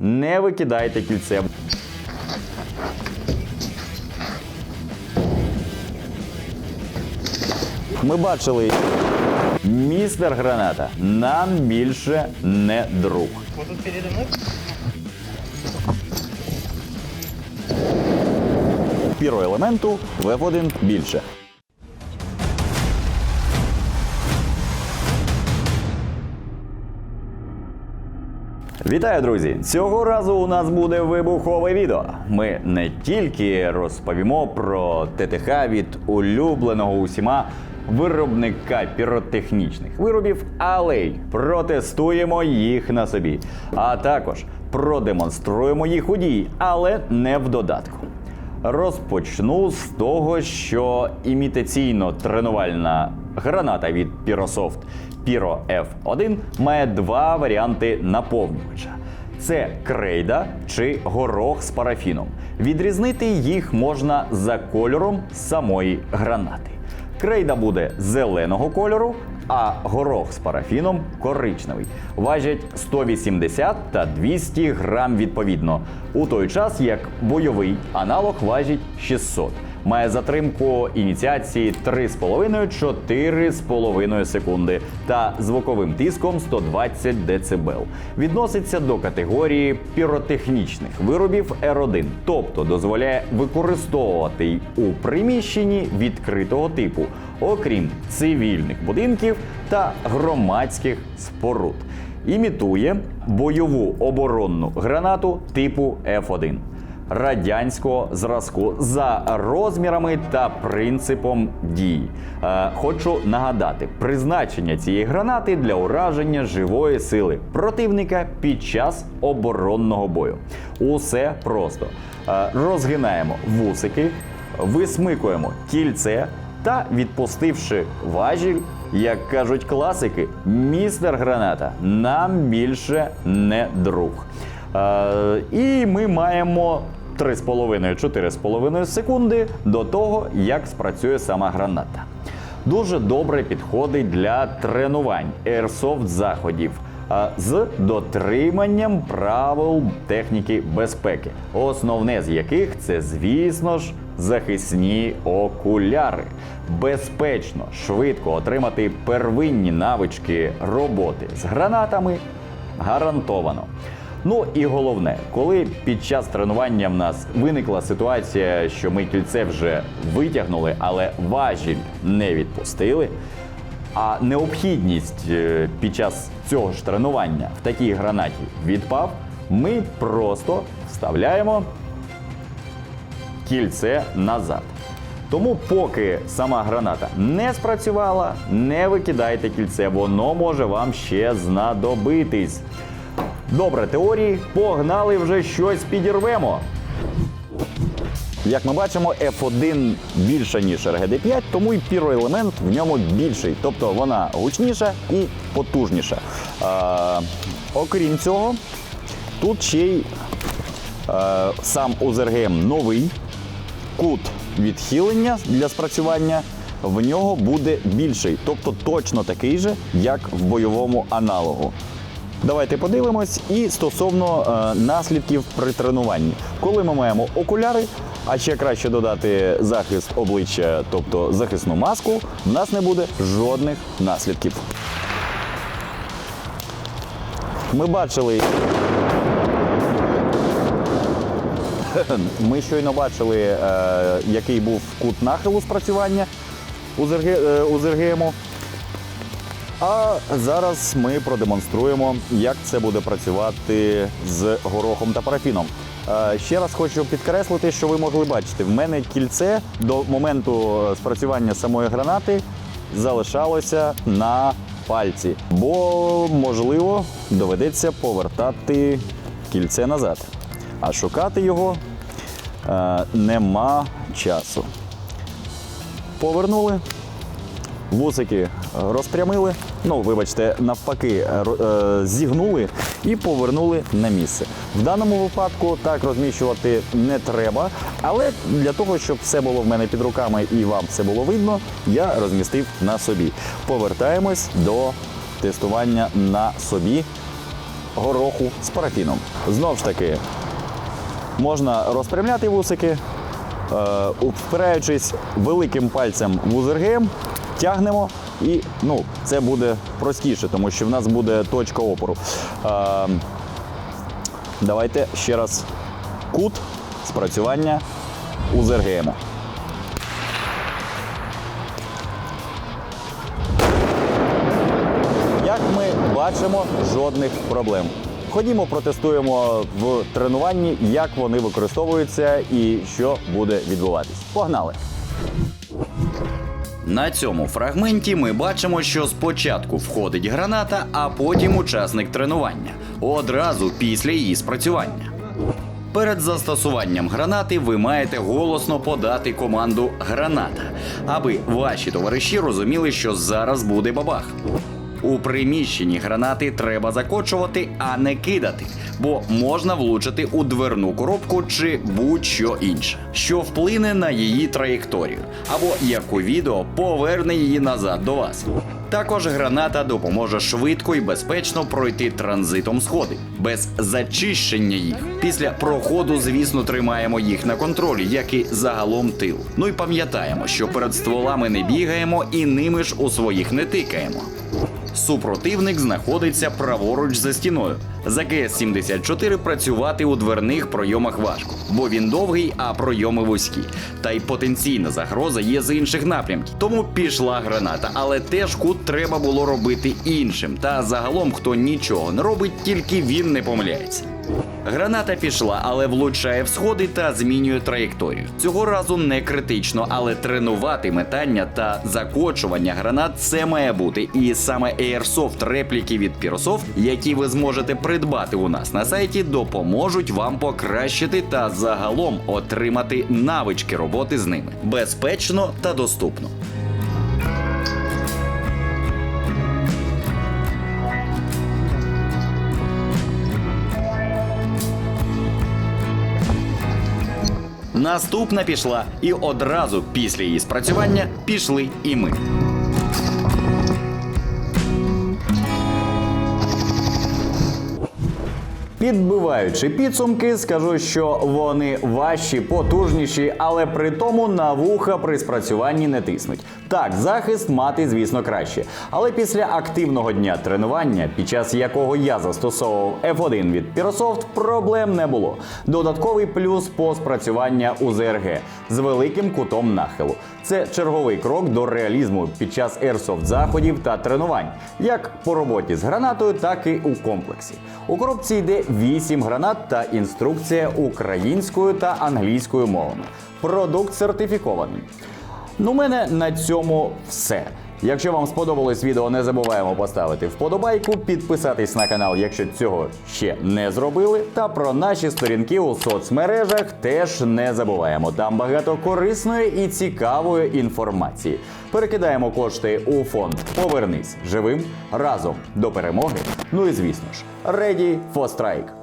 не викидайте кільце. Ми бачили, містер Граната нам більше не друг. Тут передо Піроелементу в F1 більше. Вітаю, друзі! Цього разу у нас буде вибухове відео. Ми не тільки розповімо про ТТХ від улюбленого усіма виробника піротехнічних виробів, але й протестуємо їх на собі. А також продемонструємо їх у дії, але не в додатку. Розпочну з того, що імітаційно-тренувальна граната від Pyrosoft Pyro F1 має два варіанти наповнювача. Це крейда чи горох з парафіном. Відрізнити їх можна за кольором самої гранати. Крейда буде зеленого кольору, а горох з парафіном коричневий. Важать 180 та 200 грам відповідно, у той час як бойовий аналог важить 600. Має затримку ініціації 3,5-4,5 секунди та звуковим тиском 120 дБ. Відноситься до категорії піротехнічних виробів R1, тобто дозволяє використовувати у приміщенні відкритого типу, окрім цивільних будинків та громадських споруд. Імітує бойову оборонну гранату типу F1 радянського зразку за розмірами та принципом дії. Е, хочу нагадати, призначення цієї гранати для ураження живої сили противника під час оборонного бою. Усе просто Е, розгинаємо вусики, висмикуємо кільце та відпустивши важіль. Як кажуть класики, містер граната нам більше не друг. Е, і ми маємо 3,5-4,5 секунди до того, як спрацює сама граната. Дуже добре підходить для тренувань airsoft заходів з дотриманням правил техніки безпеки, основне з яких це, звісно ж, захисні окуляри. Безпечно, швидко отримати первинні навички роботи з гранатами гарантовано. Ну і головне, коли під час тренування в нас виникла ситуація, що ми кільце вже витягнули, але важіль не відпустили. А необхідність е, під час цього ж тренування в такій гранаті відпав, ми просто вставляємо кільце назад. Тому, поки сама граната не спрацювала, не викидайте кільце, воно може вам ще знадобитись. Добре, теорії, погнали вже щось підірвемо. Як ми бачимо, F1 більша, ніж RGD5, тому і піроелемент в ньому більший. Тобто вона гучніша і потужніша. Е, окрім цього, тут ще й е, сам УЗРГМ новий кут відхилення для спрацювання в нього буде більший, тобто точно такий же, як в бойовому аналогу. Давайте подивимось і стосовно е, наслідків при тренуванні. Коли ми маємо окуляри, а ще краще додати захист обличчя, тобто захисну маску, в нас не буде жодних наслідків. Ми бачили. Ми щойно бачили, е, який був кут нахилу спрацювання у ЗРГ, е. А зараз ми продемонструємо, як це буде працювати з горохом та парафіном. Е, Ще раз хочу підкреслити, що ви могли бачити, в мене кільце до моменту спрацювання самої гранати залишалося на пальці, бо можливо доведеться повертати кільце назад. А шукати його е, нема часу. Повернули, вусики розпрямили, ну, вибачте, навпаки, е, зігнули і повернули на місце. В даному випадку так розміщувати не треба, але для того, щоб все було в мене під руками і вам все було видно, я розмістив на собі. Повертаємось до тестування на собі гороху з парафіном. Знову ж таки, можна розпрямляти вусики, е, впираючись великим пальцем в УЗРГМ, тягнемо і ну, це буде простіше, тому що в нас буде точка опору. Е, давайте ще раз кут спрацювання УЗРГМу. Як ми бачимо, жодних проблем. Ходімо, протестуємо в тренуванні, як вони використовуються і що буде відбуватись. Погнали! На цьому фрагменті ми бачимо, що спочатку входить граната, а потім учасник тренування. Одразу після її спрацювання. Перед застосуванням гранати ви маєте голосно подати команду граната, аби ваші товариші розуміли, що зараз буде бабах. У приміщенні гранати треба закочувати, а не кидати, бо можна влучити у дверну коробку чи будь-що інше, що вплине на її траєкторію, або як у відео поверне її назад до вас. Також граната допоможе швидко і безпечно пройти транзитом сходи, без зачищення їх. Після проходу, звісно, тримаємо їх на контролі, як і загалом тил. Ну і пам'ятаємо, що перед стволами не бігаємо і ними ж у своїх не тикаємо. Супротивник знаходиться праворуч за стіною. За КС-74 працювати у дверних пройомах важко, бо він довгий, а пройоми вузькі. Та й потенційна загроза є з інших напрямків. Тому пішла граната, але теж кут треба було робити іншим. Та загалом, хто нічого не робить, тільки він не помиляється. Граната пішла, але влучає в сходи та змінює траєкторію. Цього разу не критично, але тренувати метання та закочування гранат це має бути. І саме Airsoft репліки від Pyrsoft, які ви зможете придбати у нас на сайті, допоможуть вам покращити та загалом отримати навички роботи з ними безпечно та доступно. Наступна пішла, і одразу після її спрацювання пішли і ми. Підбиваючи підсумки, скажу, що вони важчі, потужніші, але при тому на вуха при спрацюванні не тиснуть. Так, захист мати, звісно, краще. Але після активного дня тренування, під час якого я застосовував F1 від Pyrsoft, проблем не було. Додатковий плюс по спрацювання УЗРГ з великим кутом нахилу. Це черговий крок до реалізму під час Airsoft заходів та тренувань, як по роботі з гранатою, так і у комплексі. У коробці йде 8 гранат та інструкція українською та англійською мовами. Продукт сертифікований. Ну, мене на цьому все. Якщо вам сподобалось відео, не забуваємо поставити вподобайку, підписатись на канал, якщо цього ще не зробили. Та про наші сторінки у соцмережах теж не забуваємо. Там багато корисної і цікавої інформації. Перекидаємо кошти у фонд Повернись живим разом до перемоги. Ну і звісно ж, Ready for Strike.